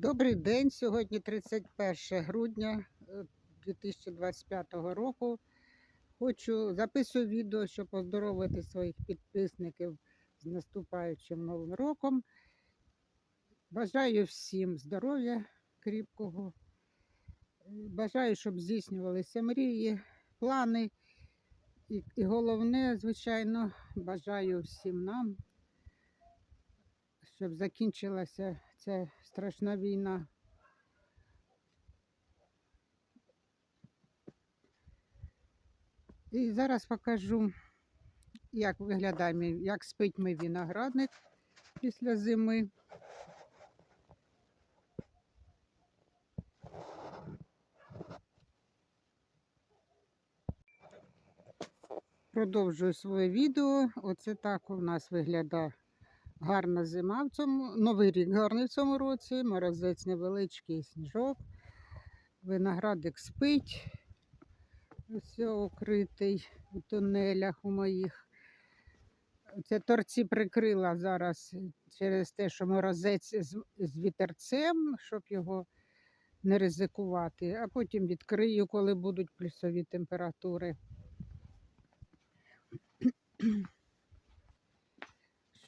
Добрий день. Сьогодні 31 грудня е, 2025 року. Хочу записую відео, щоб поздоровити своїх підписників з наступаючим новим роком. Бажаю всім здоров'я кріпкого. Е, Бажаю, щоб здійснювалися мрії, плани. І, і головне, звичайно, бажаю всім нам, щоб закінчилася ця страшна війна. І зараз покажу, як виглядає, мій- як спить мій виноградник після зими. Продовжую своє відео. Оце так у нас виглядає гарна зима в цьому, новий рік гарний в цьому році, морозець невеличкий сніжок, виноградик спить, все укритий у тунелях у моїх. Це торці прикрила зараз через те, що морозець з, з вітерцем, щоб його не ризикувати, а потім відкрию, коли будуть плюсові температури.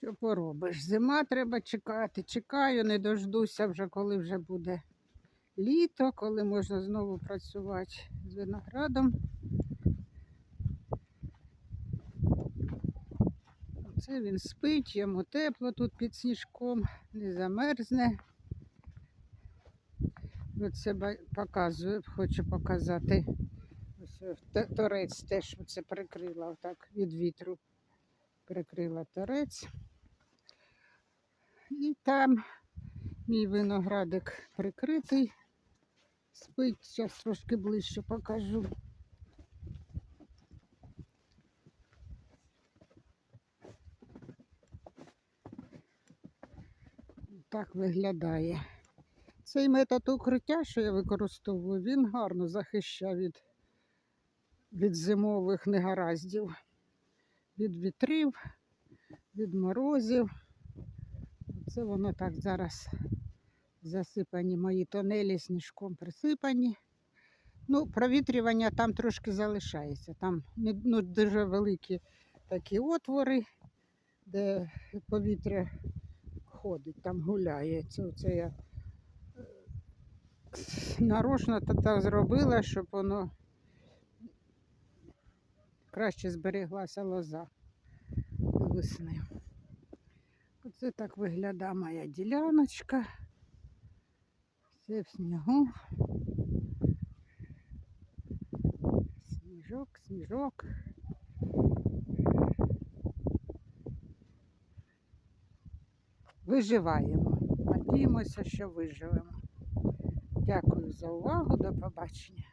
Що поробиш? Зима треба чекати. Чекаю, не дождуся вже, коли вже буде літо, коли можна знову працювати з виноградом. Це він спить, йому тепло тут під сніжком, не замерзне. Оце показую, хочу показати. Ось е, торець теж оце прикрила отак від вітру. Прикрила торець. І там мій виноградик прикритий. Спить, зараз трошки ближче покажу. Так виглядає. Цей метод укриття, що я використовую, він гарно захищає від, від зимових негараздів, від вітрів, від морозів. Це воно так зараз засипані мої тонелі сніжком присипані. Ну, провітрювання там трошки залишається. Там ну, дуже великі такі отвори, де повітря ходить, там гуляє. Це, це я е, нарочно так зробила, щоб воно краще збереглася лоза до весни. Оце так виглядає моя діляночка. Все в снігу. Сніжок, сніжок. Виживаємо. Надіємося, що виживемо. Дякую за увагу. До побачення.